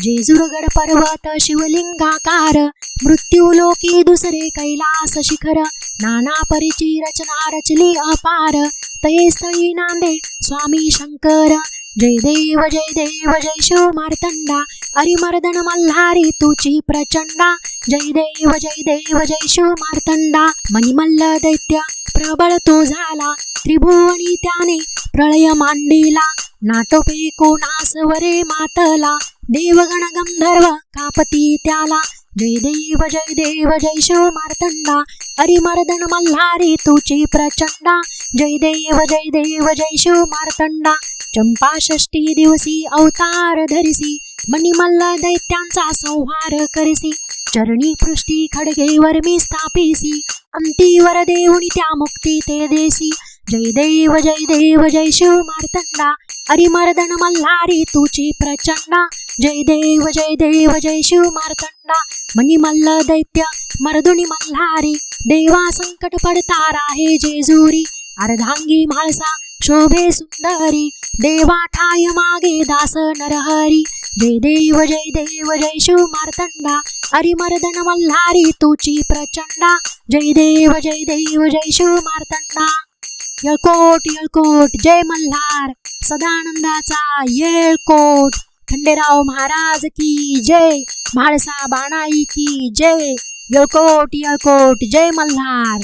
जेजुरगड पर्वत शिवलिंगाकार मृत्यू लोकी दुसरे कैलास शिखर नाना परिची रचना रचली अपार. तये स्थळी नांदे स्वामी शंकर. जय देव जय देव जय शिव मार्तंडा अरिमर्दन मल्हारी तुची प्रचंडा. जय देव जय देव जय शिव मार्तंडा मणिमल्ल दैत्य प्रबळ तो झाला. त्रिभुवनी त्याने प्रळय मांडिला. नाटोपे कोणास वरे मातला. देवगण गंधर्व कापती त्याला. जय देव जय देव जय शिव मार्तंडा अरिमर्दन मल्हारी तुची प्रचंडा. जय देव जय देव जय शिव मार्तंडा चंपा षष्टी दिवसी अवतार धरिसी. मणिमल्ल दैत्यांचा संहार करसी. चरणी पृष्टी खडगेवर मी स्थापिसी. अंतीवर देऊनी त्या मुक्ती ते देसी. जय देव जय देव जय शिव मार्तंडा अरिमर्दन मल्हारी तुची प्रचंडा. जय देव जय देव जय शिव मार्तंडा मणिमल्ल दैत्य मर्दुनी मल्हारी देवा संकट पडतारा आहे जेजुरी अर्धांगी म्हाळसा शोभे सुंदरी देवा ठाय मागे दास नरहरी. जय देव जय देव जय शिव मार्तंडा हरिमर्दन मल्हारी तुची प्रचंडा. जय देव जय देव जय शिव मार्तंडा यळकोट येळकोट जय मल्हार. सदानंदाचा येळकोट. खंडेराव महाराज की जय म्हाळसा बाणाई की जय येळकोट यकोट जय मल्हार.